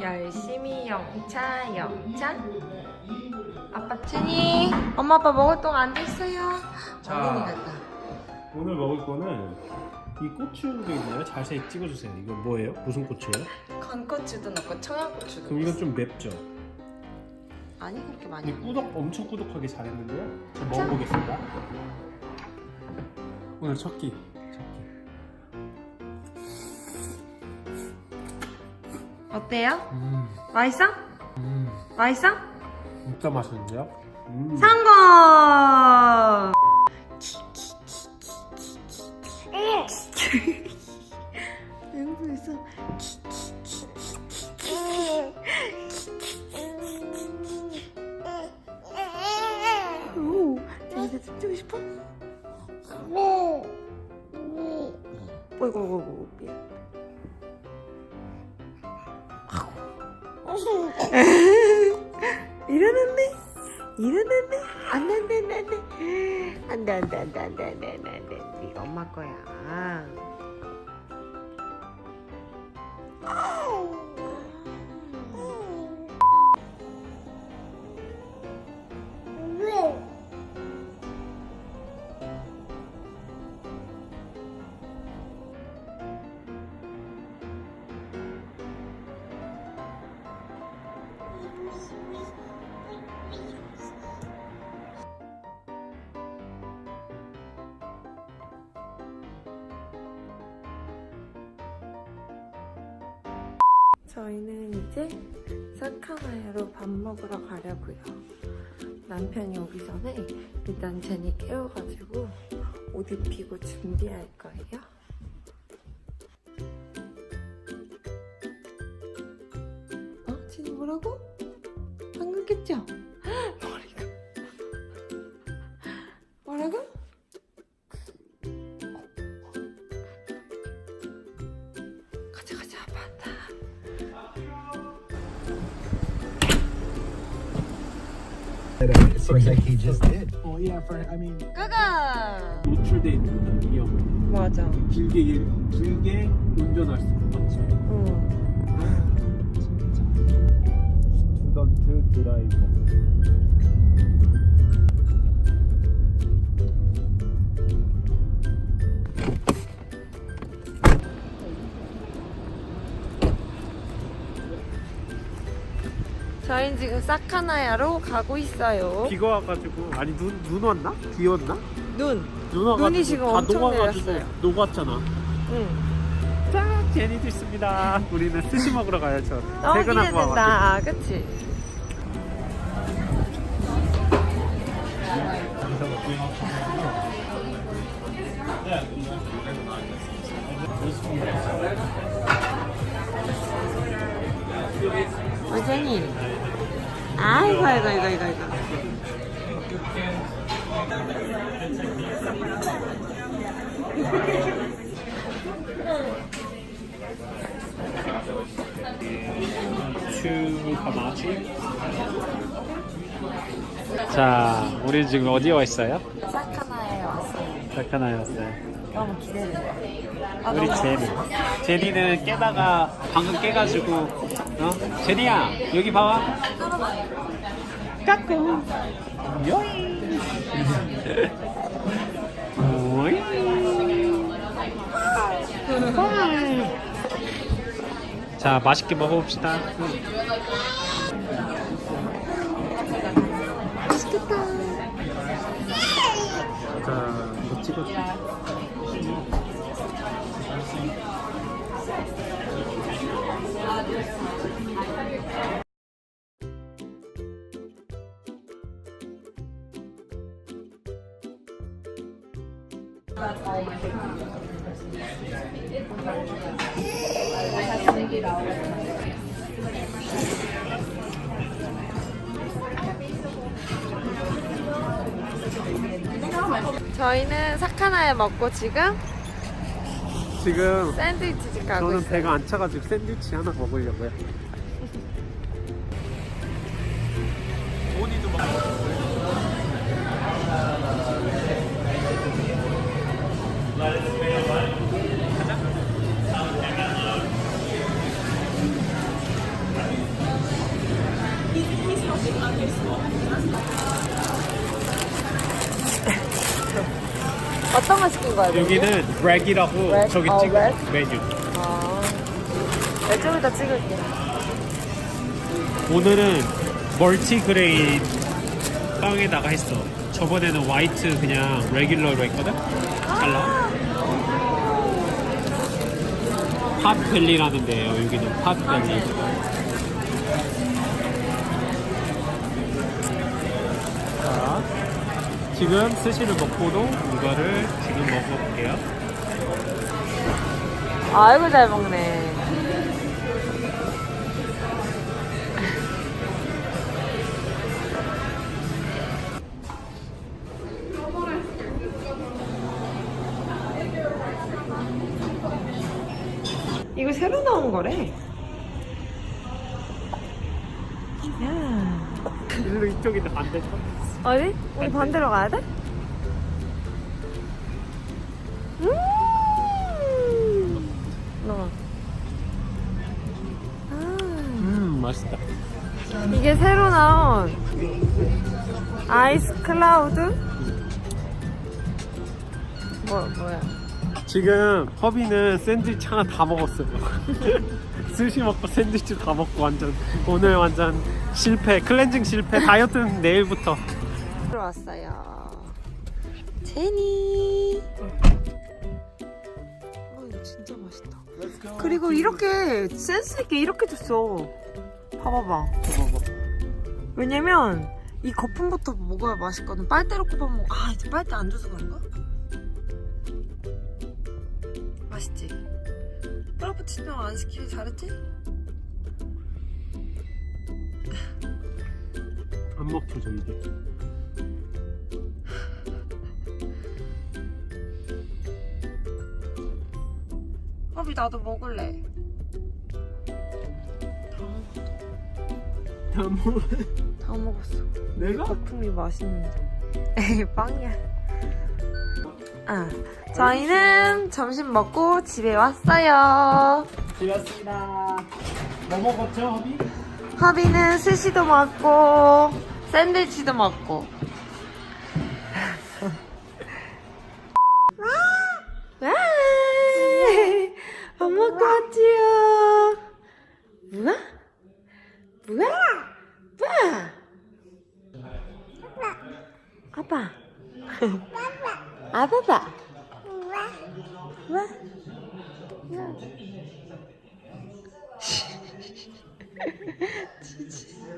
열심히 영차 영차 아빠 준이 엄마 아빠 먹을 동안 앉아있어요 자. 오늘 먹을 거는 이 고추도 있나요? 자세히 찍어주세요. 이거 뭐예요? 무슨 고추예요? 건고추도 넣고 청양고추도 그럼 이건 좀 맵죠? 아니 그렇게 많이 근데 안 꾸덕 엄청 꾸덕하게 잘했는데요. 저 먹어보겠습니다. 오늘 첫 끼. 첫 끼. 어때요? 음, 맛있어? 음, 맛있어? 진짜 맛있는데요? 음. 성공! 행복했어. 일어났네. 일어났네. 안 돼, 안 돼, 안 돼, 안 돼. 안 돼, 안 돼, 안 돼, 안 돼. 이거 엄마 거야. 저희는 이제 사카나야로 밥 먹으러 가려고요. 남편이 오기 전에 일단 제니 깨워가지고 옷 입히고 준비할 거예요. It seems like he just did. Well, yeah, for I mean, 가가 노출돼 있는 거다 위험. 맞아 길게 일- 길게 운전할 수 없지. 응. 스튜던트 드라이버. 저희는 지금 사카나야로 가고 있어요 비가 와가지고 아니 눈 눈 왔나? 비 왔나? 눈 눈 와가지고 눈이 지금 다 엄청 녹아가지고 내렸어요. 녹았잖아. 응. 짠 제니도 있습니다. 우리는 스시 먹으러 가야죠. 너무 퇴근하고 와가지고. 기대된다 그치? 어제니 아이고 아이고 아이고 아이고 아이고. 자, 우리 지금 어디에 와 있어요? 사카나야에 왔어요 사카나에 왔어요. 너무 기대된다 아, 우리 너무 제니. 제니는 깨다가 방금 깨가지고 어? 제니야 여기 봐봐. 까꿍. 자 맛있게 먹어봅시다. 맛있겠다 자 이거 찍어줘. 저희는 사카나야 먹고 지금 지금 샌드위치 집 가고 저는 있어요. 배가 안 차가지고 샌드위치 하나 먹으려고요. 오니도 먹. 어떤 거 시킨 거야? 여기는 렉이라고 렉? 저기 어, 찍어 렉? 메뉴. 아, 이쪽에다 찍을게. 오늘은 멀티그레인 빵에다가 했어. 저번에는 화이트 그냥 레귤러로 했거든. 달라. 팟밸리라는 데예요. 여기는 팟밸리. 자, 지금 스시를 먹고도 이거를 지금 먹어볼게요. 아이고 잘 먹네. 나온 거래. 야. 일로 이쪽인데 반대쪽. 어디? 우리 반대로 가야 돼? 음. 너. 아. 음, 맛있다. 이게 새로 나온 아이스 클라우드? 뭐 뭐야? 지금 허비는 샌드위치 하나 다 먹었어요. 스시 먹고 샌드위치 다 먹고 완전 오늘 완전 실패 클렌징 실패 다이어트는 내일부터 들어왔어요. 제니. 어 이거 진짜 맛있다. 그리고 이렇게 센스 있게 이렇게 줬어. 봐봐봐. 왜냐면 이 거품부터 먹어야 맛있거든. 빨대로 꼽아 먹. 아 이제 빨대 안 줘서 그런가? 맛있지. 프라푸치노 안 시키길 잘했지? 안 먹혀 저 이게 허비 나도 먹을래. 다 먹어 다 먹었어. 내가? 거품이 맛있는데. 에이, 빵이야. 아, 저희는 점심 먹고 집에 왔어요. 지났습니다 뭐 먹었죠 허비? 허비는 스시도 먹고, 샌드위치도 먹고. 와! 밥 먹고 왔지요. 뭐야? 뭐야? 뭐야? 아빠. 아빠 봐. 와? 지지.